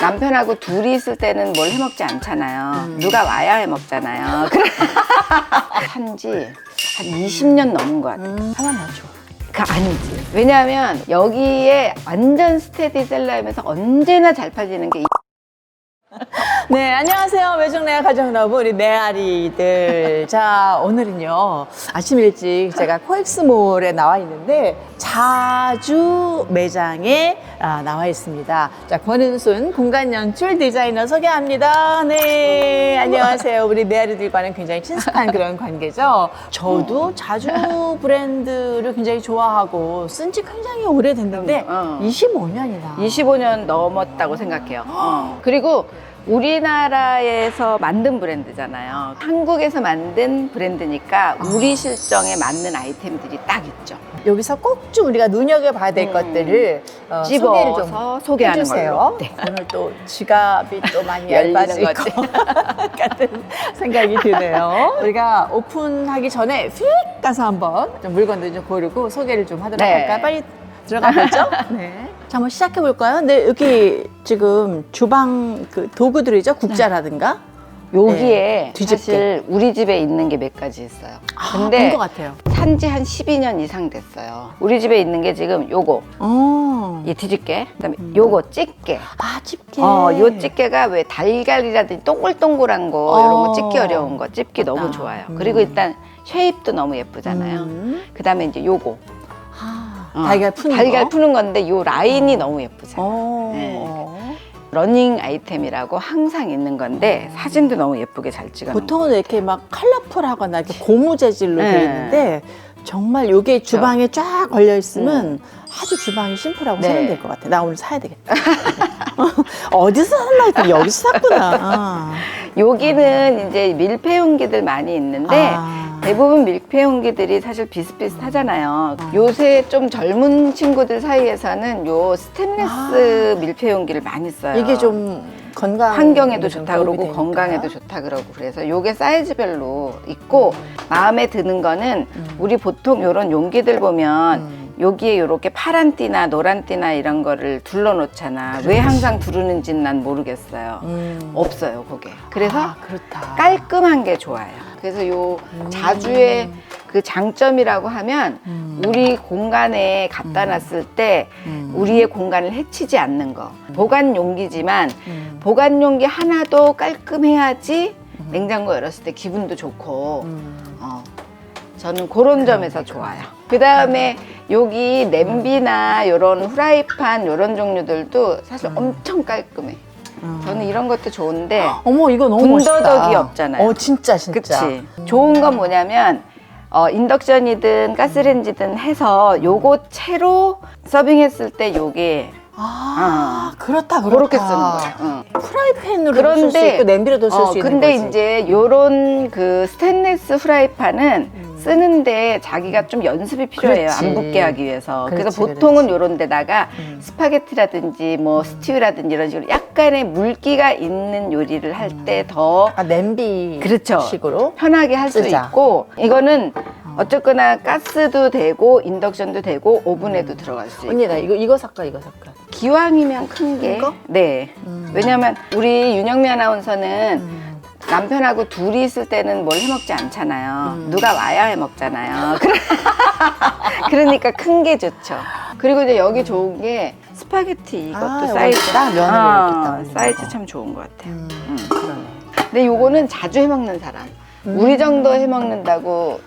남편하고 둘이 있을 때는 뭘 해먹지 않잖아요. 누가 와야 해먹잖아요. 한지 한 20년 넘은 것 같아요. 하나만 줘. 그 아니지. 왜냐하면 여기에 완전 스테디셀러이면서 언제나 잘 팔리는 게 이- 네, 안녕하세요. 외중내 가정 여러분, 우리 메아리들. 자, 오늘은요, 아침 일찍 제가 코엑스몰에 나와 있는데, 자주 매장에 아, 나와 있습니다. 자, 권은순 공간 연출 디자이너 소개합니다. 네, 안녕하세요. 우리 메아리들과는 굉장히 친숙한 그런 관계죠. 저도 자주 브랜드를 굉장히 좋아하고, 쓴 지 굉장히 오래됐는데, 어. 25년이나. 25년 넘었다고 생각해요. 어. 그리고 우리나라에서 만든 브랜드잖아요. 한국에서 만든 브랜드니까 우리 실정에 맞는 아이템들이 딱 있죠. 여기서 꼭 좀 우리가 눈여겨봐야 될 음. 것들을 어, 소개를 좀 집어서 소개하는 해주세요. 걸로. 네. 오늘 또 지갑이 또 많이 열리는 얇아질 것 거지. 같은 생각이 드네요. 우리가 오픈하기 전에 휙 가서 한번 좀 물건들 좀 고르고 소개를 좀 하도록 네. 할까요? 빨리 들어가 보죠. 네. 자, 한번 시작해 볼까요? 네, 여기 지금 주방 그 도구들이죠. 국자라든가. 여기에 네, 뒤집개. 사실 우리 집에 있는 게 몇 가지 있어요. 아, 근데 본것 같아요. 산지 한 12년 이상 됐어요. 우리 집에 있는 게 지금 요거, 어. 이 뒤집개, 그다음에 요거 집게. 아, 집게. 어, 요 집게가 왜 달걀이라든지 동글동글한 거 이런 어. 거 집기 어려운 거 집기 너무. 좋아요. 음. 그리고 일단 쉐입도 너무 예쁘잖아요. 음. 그다음에 이제 요거 아, 어, 달걀 푸는 달걀 거. 푸는 건데 요 라인이 너무 예쁘잖아요. 어. 네. 러닝 아이템이라고 항상 있는 건데 사진도 너무 예쁘게 잘 찍어. 보통은 이렇게 막 컬러풀하거나 이렇게 고무 재질로 네. 되어 있는데 정말 요게 주방에 쫙 걸려 있으면 아주 주방이 심플하고 네. 세련될 것 같아. 나 오늘 사야 되겠다. 어디서 샀나 했더니 여기서 샀구나. 아. 여기는 이제 밀폐용기들 많이 있는데 아. 대부분 밀폐 용기들이 사실 비슷비슷하잖아요. 요새 좀 젊은 친구들 사이에서는 요 스테인리스 밀폐 용기를 많이 써요. 아. 이게 좀 건강 환경에도 좀 좋다 도움이 그러고 되니까. 건강에도 좋다 그러고 그래서 요게 사이즈별로 있고 마음에 드는 거는 우리 보통 요런 용기들 보면 음. 여기에 요렇게 파란 띠나 노란 띠나 이런 거를 둘러 놓잖아. 왜 항상 두르는지는 난 모르겠어요. 음. 없어요, 그게. 그래서 아, 그렇다. 깔끔한 게 좋아요. 그래서 요 자주의 그 장점이라고 하면 음. 우리 공간에 갖다 놨을 때 음. 우리의 공간을 해치지 않는 거. 보관 용기지만 음. 보관 용기 하나도 깔끔해야지 냉장고 열었을 때 기분도 좋고 음. 어, 저는 그런 점에서 좋아요. 그 다음에 여기 냄비나 이런 후라이판 이런 종류들도 사실 엄청 깔끔해. 음. 저는 이런 것도 좋은데 어머 이거 너무 군더더기 멋있다. 없잖아요. 어 진짜 진짜. 그치. 좋은 건 뭐냐면 어, 인덕션이든 가스레인지든 해서 요거 채로 서빙했을 때 요게 아, 그렇다 그렇다. 그렇게 쓰는 거예요. 응. 프라이팬으로 그런데- 쓸수 있고 냄비로도 쓸 수 어, 있는 근데 거지. 이제 요런 그 스테인리스 후라이팬은 쓰는데 자기가 좀 연습이 필요해요. 음. 그렇지. 안 붙게 하기 위해서. 그래서 그렇지, 보통은 그렇지. 요런 데다가 음. 스파게티라든지 뭐 스튜라든지 이런 식으로 약간의 물기가 있는 요리를 할 때 더 아, 냄비 그렇죠. 식으로 편하게 할 수 쓰자. 있고 이거는 어쨌거나 가스도 되고 인덕션도 되고 오븐에도 들어갈 수 있고 언니 나 이거 이거 살까 이거 살까 기왕이면 큰게 거? 네. 음. 왜냐면 우리 윤영미 아나운서는 남편하고 둘이 있을 때는 뭘 해먹지 않잖아요. 음. 누가 와야 해먹잖아요. 그러니까 큰 게 좋죠. 그리고 이제 여기 좋은 게 스파게티 이것도 아, 사이즈 요거 딱 면으로 아, 이렇게 딱 올리는 사이즈 거. 참 좋은 것 같아요. 음, 음. 그러네 근데 요거는 자주 해먹는 사람 우리 정도 해먹는다고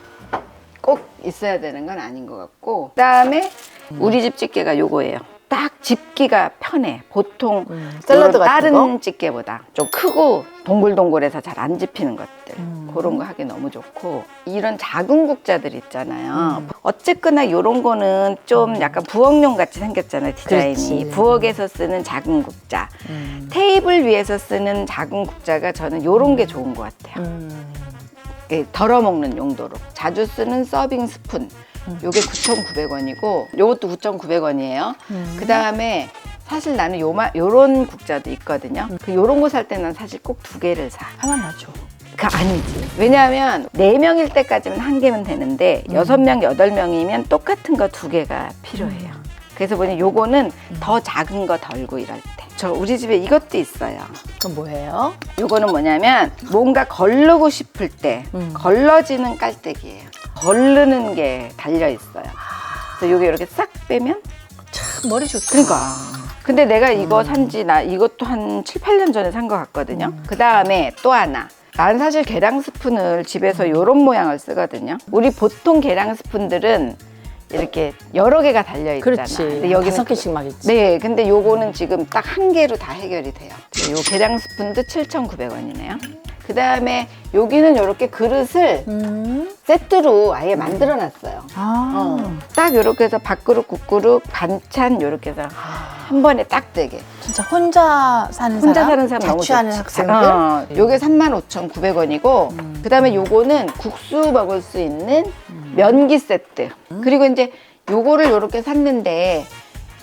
꼭 있어야 되는 건 아닌 것 같고 그다음에 우리 집 집게가 요거예요 딱 집기가 편해 보통 음, 샐러드 요런 같은 다른 거? 집게보다 좀 크고 동글동글해서 잘 안 집히는 것들 음. 그런 거 하기 너무 좋고 이런 작은 국자들 있잖아요 음. 어쨌거나 요런 거는 좀 약간 부엌용 같이 생겼잖아요 디자인이 그렇지. 부엌에서 쓰는 작은 국자 음. 테이블 위에서 쓰는 작은 국자가 저는 요런 게 좋은 것 같아요. 음. 예, 덜어 먹는 용도로. 자주 쓰는 서빙 스푼. 요게 9,900원이고 요것도 9,900원이에요. 음. 그 다음에 사실 나는 요마, 요런 국자도 있거든요. 그 요런 거 살 때는 사실 꼭 두 개를 사. 하나만 줘그 아니지. 왜냐하면 네명일 때까지는 한 개면 되는데 여섯 명 여덟 명이면 똑같은 거 두 개가 필요해요. 그래서 보니 요거는 더 작은 거 덜고 이럴 때. 저 우리 집에 이것도 있어요. 그럼 뭐예요? 요거는 뭐냐면 뭔가 걸르고 싶을 때 음. 걸러지는 깔때기예요. 걸르는 게 달려 있어요. 그래서 요게 이렇게 싹 빼면 참 머리 좋다. 그러니까. 근데 내가 이거 음. 산지 나 이것도 한 7, 8년 전에 산 것 같거든요. 그 다음에 또 하나. 난 사실 계량 스푼을 집에서 요런 모양을 쓰거든요. 우리 보통 계량 스푼들은 이렇게 여러 개가 달려 있잖아. 그렇지. 근데 여기는 다섯 그- 개씩 막 있지. 네, 근데 요거는 지금 딱 한 개로 다 해결이 돼요. 요 계량 스푼도 7,900원이네요. 그 다음에 여기는 이렇게 그릇을 음. 세트로 아예 만들어 놨어요. 아. 어. 딱 이렇게 해서 밥그릇, 국그릇, 반찬 이렇게 해서 한 번에 딱 되게. 진짜 혼자 사는 혼자 사람, 사는 사람 너무 자취하는 좋지. 학생들. 네. 어, 요게 35,900원이고 그다음에 요거는 국수 먹을 수 있는 면기 세트. 그리고 이제 요거를 요렇게 샀는데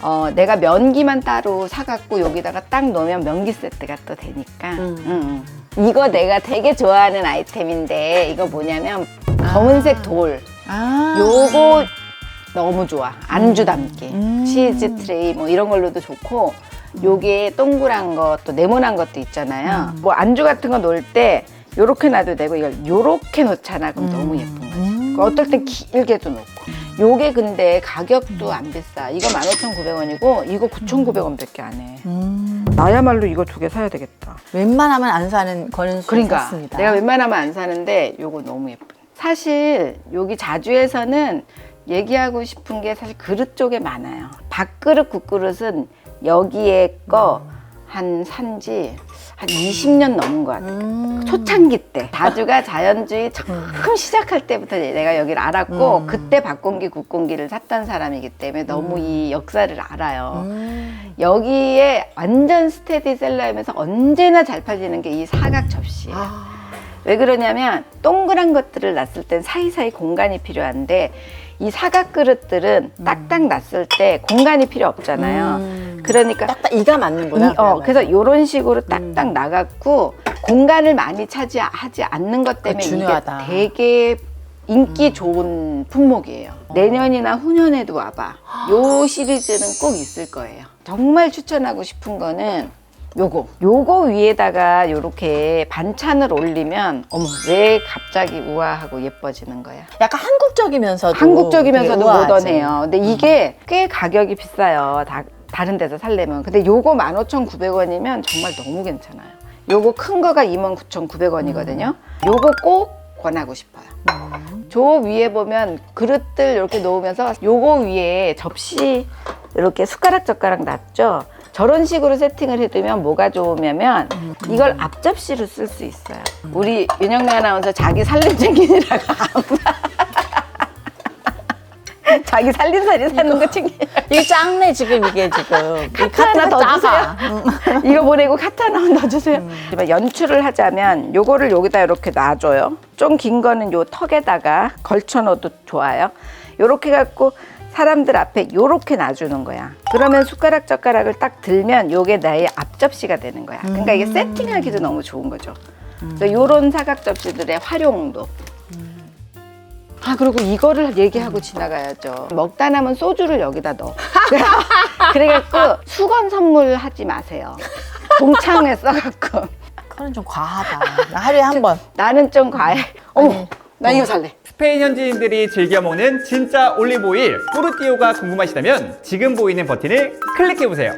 어, 내가 면기만 따로 사갖고 여기다가 딱 넣으면 면기 세트가 또 되니까. 음. 음, 음. 이거 내가 되게 좋아하는 아이템인데 이거 뭐냐면 검은색 돌. 아. 요거 너무 좋아. 안주 담기. 음. 치즈 트레이 뭐 이런 걸로도 좋고 요게 동그란 거또 네모난 것도 있잖아요. 음. 뭐 안주 같은 거 놓을 때 요렇게 놔도 되고 이걸 요렇게 놓잖아. 그럼 너무 예쁜 거지. 음. 그 어떨 땐 길게도 놓고. 요게 근데 가격도 안 비싸. 이거 15,900원이고 이거 9,900원밖에 안 해. 음. 나야말로 이거 두 개 사야 되겠다. 웬만하면 안 사는 권은수 그러니까 샀습니다. 내가 웬만하면 안 사는데 요거 너무 예뻐. 사실 여기 자주에서는 얘기하고 싶은 게 사실 그릇 쪽에 많아요. 밥그릇 국그릇은 여기에 거 한 산지 한 20년 넘은 것 같아요. 음. 초창기 때 자주가 자연주의 처음 시작할 때부터 내가 여기를 알았고 음. 그때 밥공기 국공기를 샀던 사람이기 때문에 너무 이 역사를 알아요. 음. 여기에 완전 스테디셀러이면서 언제나 잘 팔리는 게 이 사각 접시예요. 아. 왜 그러냐면 동그란 것들을 놨을 땐 사이사이 공간이 필요한데 이 사각 그릇들은 딱딱 놨을 때 공간이 필요 없잖아요. 음. 그러니까 딱딱 이가 맞는구나. 이- 어, 그래서 이런 식으로 딱딱 음. 나갔고 공간을 많이 차지하지 않는 것 때문에 중요하다. 이게 되게 인기 좋은 품목이에요. 내년이나 후년에도 와봐. 요 시리즈는 꼭 있을 거예요. 정말 추천하고 싶은 거는 요거. 요거 위에다가 요렇게 반찬을 올리면 어머 왜 갑자기 우아하고 예뻐지는 거야. 약간 한국적이면서도 한국적이면서도 되게 우아하지. 모던해요. 근데 이게 꽤 가격이 비싸요. 다, 다른 데서 살려면. 근데 요거 15,900원이면 정말 너무 괜찮아요. 요거 큰 거가 29,900원이거든요. 요거 꼭 권하고 싶어요. 저 위에 보면 그릇들 이렇게 놓으면서 요거 위에 접시 이렇게 숟가락 젓가락 놨죠. 저런 식으로 세팅을 해두면 뭐가 좋으냐면 이걸 앞접시로 쓸 수 있어요. 우리 윤영래 아나운서 자기 살림 챙기느라고 자기 살림살이 사는 거 챙기. 이게 짱네 지금 이게 지금 이 카트 하나 더 작아. 이거 보내고 카트 하나 넣어주세요. 음. 연출을 하자면 요거를 여기다 이렇게 놔줘요. 좀 긴 거는 요 턱에다가 걸쳐 넣어도 좋아요. 요렇게 갖고 사람들 앞에 요렇게 놔주는 거야. 그러면 숟가락 젓가락을 딱 들면 요게 나의 앞접시가 되는 거야. 그러니까 이게 세팅하기도 너무 좋은 거죠. 그래서 요런 사각 접시들의 활용도. 아 그리고 이거를 얘기하고 지나가야죠. 먹다 남은 소주를 여기다 넣어. 그래갖고 수건 선물 하지 마세요. 동창회 써갖고 그건 좀 과하다. 나 하루에 한 번. 나는 좀 과해. 어머, 나 이거 살래. 스페인 현지인들이 즐겨 먹는 진짜 올리브오일 뿌르띠오가 궁금하시다면 지금 보이는 버튼을 클릭해 보세요.